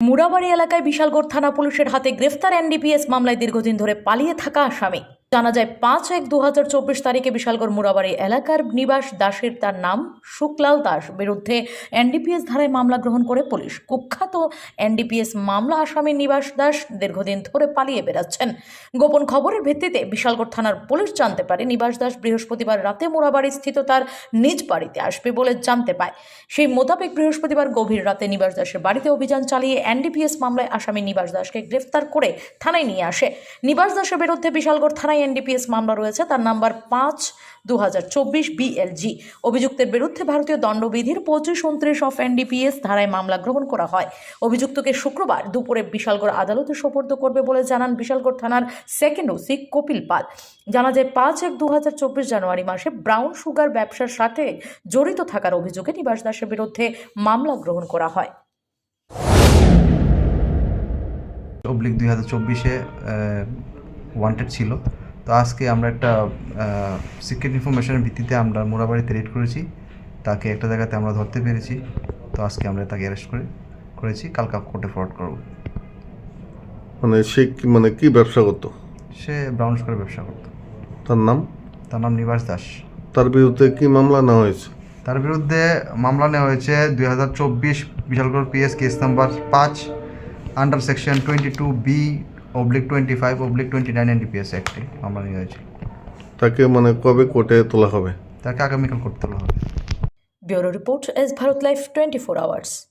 মুরাবাড়ি এলাকায় বিশালগড় থানা পুলিশের হাতে গ্রেফতার এনডিপিএস মামলায় দীর্ঘদিন ধরে পালিয়ে থাকা আসামি। জানা যায়, পাঁচ এক দু হাজার চব্বিশ তারিখে বিশালগড় মুরাবাড়ি এলাকার নিবাস দাসের তার নাম শুক্লাল দাস। বিরুদ্ধে এনডিপিএস ধারায় মামলা গ্রহণ করে পুলিশ। কুখ্যাত এনডিপিএস মামলা আসামি নিবাস দাস দীর্ঘদিন ধরে পালিয়ে বেড়াচ্ছেন। গোপন খবরের ভিত্তিতে বিশালগড় থানার পুলিশ জানতে পারে, নিবাস দাস বৃহস্পতিবার রাতে মুরাবাড়ি স্থিত তার নিজ বাড়িতে আসবে বলে জানতে পায়। সেই মোতাবেক বৃহস্পতিবার গভীর রাতে নিবাস দাসের বাড়িতে অভিযান চালিয়ে এনডিপিএস মামলায় আসামি নিবাস দাসকে গ্রেফতার করে থানায় নিয়ে আসে। নিবাস দাসের বিরুদ্ধে বিশালগড় থানায় এনডিপিএস মামলা রয়েছে, তার নাম্বার পাঁচ দু হাজার চব্বিশ বিএলজি। অভিযুক্তের বিরুদ্ধে ভারতীয় দণ্ডবিধির পঁচিশ উনত্রিশ অফ এনডিপিএস ধারায় মামলা গ্রহণ করা হয়। অভিযুক্তকে শুক্রবার দুপুরে বিশালগড় আদালতে সোপর্দ করবে বলে জানান বিশালগড় থানার সেকেন্ড ওসি কপিল পাল। জানা যায়, পাঁচ এক দু জানুয়ারি মাসে ব্রাউন সুগার ব্যবসার সাথে জড়িত থাকার অভিযোগে নিবাস দাসের বিরুদ্ধে মামলা গ্রহণ করা হয়। অবলিক দুই হাজার চব্বিশে ওয়ান্টেড ছিল। তো আজকে আমরা একটা সিক্রেট ইনফরমেশনের ভিত্তিতে আমরা মোরাবাড়িতে রেড করেছি। তাকে একটা জায়গাতে আমরা ধরতে পেরেছি। তো আজকে আমরা তাকে অ্যারেস্ট করে করেছি। কালকা কোর্টে ফরওয়ার্ড করব। মানে সে মানে কি ব্যবসা করতো? সে ব্রাউন করে ব্যবসা করত। তার নাম? তার নাম নিবাস দাস। তার বিরুদ্ধে কি মামলা নেওয়া হয়েছে? তার বিরুদ্ধে মামলা নেওয়া হয়েছে দুই হাজার চব্বিশ বিশালগড় পিএস কেস নাম্বার পাঁচ under section twenty two B oblique twenty five oblique twenty nine NDPS অ্যাক্টে মামলা হয়েছে তাকে মানে কবে কোর্টে তোলা হবে? তাকে আগামীকাল করতে হবে। Bureau report S Bharat life twenty four hours.